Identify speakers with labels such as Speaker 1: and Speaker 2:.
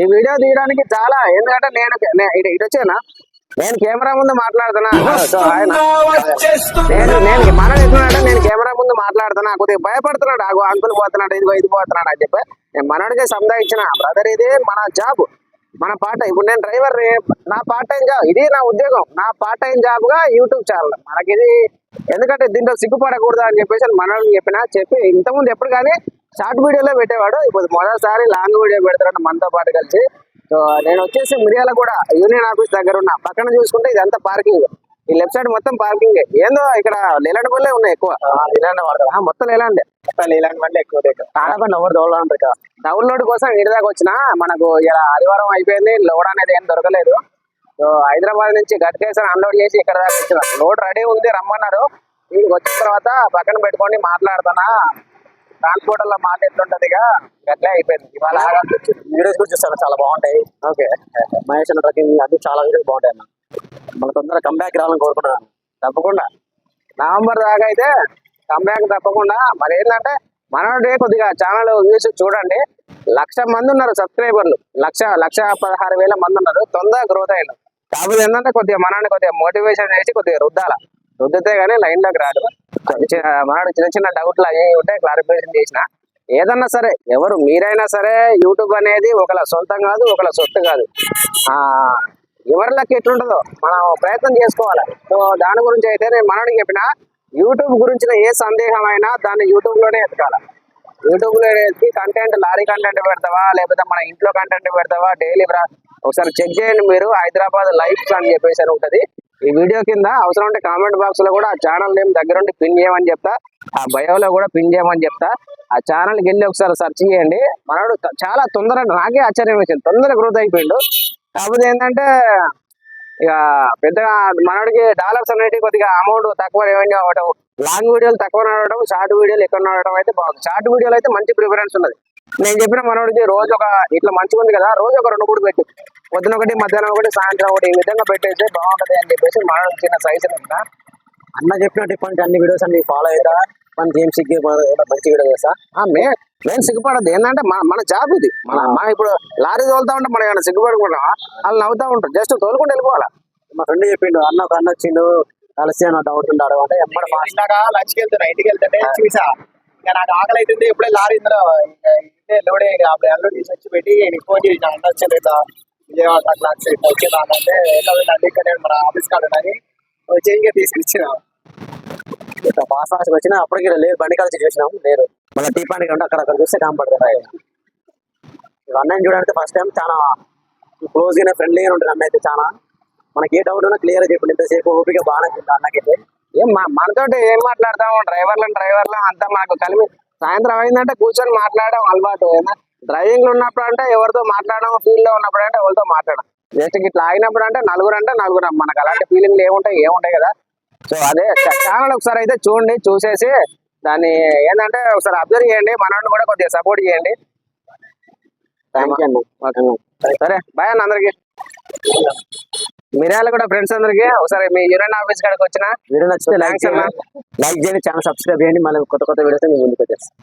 Speaker 1: ఈ వీడియో తీయడానికి చాలా ఎందుకంటే నేను ఇటు వచ్చానా? నేను కెమెరా ముందు మాట్లాడుతున్నా. సో ఆయన నేను నేను మన ఎట్లున్నాడంటే నేను కెమెరా ముందు మాట్లాడుతున్నా. కొద్దిగా భయపడుతున్నాడు. ఆగు అంకుల్ పోతున్నాడు ఇదిగో ఇది పోతున్నాడు అని చెప్పి నేను మనోడికి సందా ఇచ్చిన బ్రదర్ ఇది మన జాబ్. మన పార్ట్ ఇప్పుడు నేను డ్రైవర్ నా పార్ట్ టైం జాబ్ ఇది నా ఉద్యోగం. నా పార్ట్ టైం జాబ్గా యూట్యూబ్ ఛానల్ మనకి ఇది ఎందుకంటే దీంట్లో సిగ్గుపడకూడదు అని చెప్పేసి మనల్ని చెప్పిన చెప్పి ఇంతకుముందు ఎప్పుడు కానీ షార్ట్ వీడియోలో పెట్టేవాడు. ఇప్పుడు మొదటిసారి లాంగ్ వీడియో పెడతాడు మనతో పాటు కలిసి. సో నేను వచ్చేసి మిరియాల కూడా యూనియన్ ఆఫీస్ దగ్గర ఉన్నా. పక్కన చూసుకుంటే ఇదంతా పార్కింగ్ ఈ లెఫ్ట్ సైడ్ మొత్తం పార్కింగ్ ఏందో ఇక్కడ లేలాంటి పనులే ఉన్నాయి ఎక్కువ.
Speaker 2: ఇలాంటి వాడతాం.
Speaker 1: ఆ, మొత్తం లేలాంటి
Speaker 2: ఇలాంటి బండి ఎక్కువ
Speaker 1: ఆడపండి ఎవరు దోవడం డౌన్లోడ్ కోసం ఇంటి దాకా వచ్చిన మనకు ఇలా ఆదివారం అయిపోయింది. లోడ్ అనేది ఏం దొరకలేదు. సో హైదరాబాద్ నుంచి గట్కేసర్ అన్లోడ్ చేసి ఇక్కడ దాకా వచ్చిన. లోడ్ రెడీ ఉంది రమ్మన్నారు. ఇక్కడికి వచ్చిన తర్వాత పక్కన పెట్టుకొని మాట్లాడుతున్నా. ట్రాన్స్పోర్ట్లో మాట ఎట్లుంటది ఇక? గట్లే అయిపోయింది. ఇవాళ
Speaker 2: వీడియోస్ కూడా చూస్తాను. చాలా బాగుంటాయి.
Speaker 1: ఓకే.
Speaker 2: మహేష్ అన్న ట్రకింగ్ అది చాలా వీడియోస్ బాగుంటాయి అన్న. మన తొందరగా కంబ్యాక్ రావాలని కోరుకుంటున్నాను.
Speaker 1: తప్పకుండా. నవంబర్ దాకా అయితే కంబ్యాక్ తప్పకుండా. మరి ఏంటంటే మనోడే కొద్దిగా ఛానల్ చూసి చూడండి. లక్ష మంది ఉన్నారు సబ్స్క్రైబర్లు లక్ష లక్ష పదహారు వేల మంది ఉన్నారు. తొందరగా గ్రోత్ అయ్యారు కాకపోతే ఏంటంటే కొద్దిగా మనని కొద్దిగా మోటివేషన్ చేసి కొద్దిగా రుద్దాల? రుద్దితే గానీ లైన్లోకి రాడు చిన్న చిన్న డౌట్లు అవి ఉంటే క్లారిఫికేషన్ చేసిన. ఏదన్నా సరే ఎవరు మీరైనా సరే యూట్యూబ్ అనేది ఒకళ్ళ సొంతం కాదు ఒకళ్ళ సొత్తు కాదు. ఆ ఎవరిలోకి ఎట్లుంటుందో మనం ప్రయత్నం చేసుకోవాలి. సో దాని గురించి అయితే నేను మనోడికి చెప్పిన యూట్యూబ్ గురించిన ఏ సందేహం అయినా దాన్ని యూట్యూబ్లోనే ఎతకాలి యూట్యూబ్ ఎత్తి కంటెంట్ లారీ కంటెంట్ పెడతావా? లేకపోతే మన ఇంట్లో కంటెంట్ పెడతావా? డైలీ ఒకసారి చెక్ చేయండి మీరు హైదరాబాద్ లైఫ్ అని చెప్పేసి అని ఉంటది. ఈ వీడియో కింద అవసరం ఉంటే కామెంట్ బాక్స్లో కూడా ఆ ఛానల్ నేమ్ దగ్గరుండి పిన్ చేయమని చెప్తా. ఆ బయోలో కూడా పిన్ చేయమని చెప్తా. ఆ ఛానల్కి వెళ్ళి ఒకసారి సెర్చ్ చేయండి. మనోడు చాలా తొందరగా నాకే ఆశ్చర్యం వేసింది. తొందరగా గ్రోత్ అయిపోయిండు. కాకపోతే ఏంటంటే ఇక పెద్దగా మనోడికి డాలర్స్ అనేటివి కొద్దిగా అమౌంట్ తక్కువ రెవెన్యూ అవ్వడం లాంగ్ వీడియోలు తక్కువ నడవడం షార్ట్ వీడియోలు ఎక్కువ నడవడం అయితే బాగుంది. షార్ట్ వీడియోలు అయితే మంచి ప్రిఫరెన్స్ ఉన్నది. నేను చెప్పిన మనోడికి రోజు ఒక ఇట్లా మంచిగా ఉంది కదా రోజు ఒక రెండు మూడు పెట్టి. పొద్దున ఒకటి మధ్యాహ్నం ఒకటి సాయంత్రం ఒకటి ఈ విధంగా పెట్టేస్తే బాగుంటది అని చెప్పేసి మనోడు చిన్న సైజు
Speaker 2: అన్న చెప్పినట్టు ఇప్పటి అన్ని వీడియోస్ అన్ని ఫాలో అవుతా మన గేమ్ సిగ్గి మంచి వీడియో చేస్తా.
Speaker 1: ఆ, మే మేము సిగ్గుపడద్దు. ఏంటంటే మన మన జాబ్ ఇది. మన మన ఇప్పుడు లారీ తోలుతా ఉంటే మనం ఏమైనా సిగ్గుపడుకుంటాం వాళ్ళు నవ్వుతా ఉంటారు జస్ట్ తోలుకుంటూ వెళ్ళిపోవాలా.
Speaker 2: మా ఫ్రెండ్ చెప్పిండు అన్న ఒక అన్న వచ్చిండు కలిసి అన్న డౌట్ ఉన్నాడు అంటే ఎమ్మడ ఫాస్ట్
Speaker 3: ఇందాక లంచ్కి వెళ్తున్నా ఇంటికి వెళ్తుంటే చూసా. ఇంకా నాకు ఆకలి అవుతుంది ఇప్పుడే లారీ ఇందులో ఇంటే లోడే అప్పుడు అల్లు తీసి వచ్చి పెట్టి నీకు ఫోన్ చేసిన అంత వచ్చింది విజయవాడ అట్లా వచ్చింది అంటే ఎట్లా ఉంది ఇక్కడ నేను మన ఆఫీస్ కాడ ఉన్నది వచ్చి ఇంకా తీసుకొచ్చిన.
Speaker 2: పాస్ ఫాస్ట్ వచ్చిన అప్పటికి లేదు. బండి కలిసి చూసినాం లేదు. మళ్ళీ టీపానికి ఉంటే అక్కడ అక్కడ చూస్తే కనపడుతుంది అన్నయ్య చూడండి ఫస్ట్ టైం చాలా క్లోజ్గా ఫ్రెండ్లీగా ఉంటుంది అన్న అయితే చాలా. మనకి ఏ డౌట్ ఉన్నా క్లియర్ చెప్పండి. ఇంతసేపు ఓపిక బాగా అన్నకైతే?
Speaker 1: ఏం మా- మనతోటి ఏం మాట్లాడతాము? డ్రైవర్లు డ్రైవర్లు అంతా మాకు కలిపి సాయంత్రం అయిందంటే కూర్చొని మాట్లాడడం అలవాటు. డ్రైవింగ్లో ఉన్నప్పుడు అంటే ఎవరితో మాట్లాడడం ఫీల్డ్లో ఉన్నప్పుడు అంటే ఎవరితో మాట్లాడడం జస్ట్ ఇట్లా ఆగినప్పుడు అంటే నలుగురు అంటే నలుగురు. మనకు అలాంటి ఫీలింగ్లు ఏముంటాయి? ఏముంటాయి కదా? సో అదే ఛానల్ ఒకసారి అయితే చూడండి చూసేసి దాన్ని ఏంటంటే ఒకసారి అబ్జర్వ్ చేయండి మనల్ని కూడా కొద్దిగా సపోర్ట్ చేయండి. సరే బాయ్ అన్న అందరికి. మిర్యాల కూడా ఫ్రెండ్స్ అందరికి. ఒకసారి మీ యూనియన్ ఆఫీస్ కాడికి వచ్చిన
Speaker 2: వీడియో నచ్చితే లైక్. చేయండి. లైక్ చేయండి ఛానల్ సబ్స్క్రైబ్ చేయండి. మళ్ళీ కొత్త కొత్త వీడియోస్ మీ ముందుకు వచ్చేస్తాం.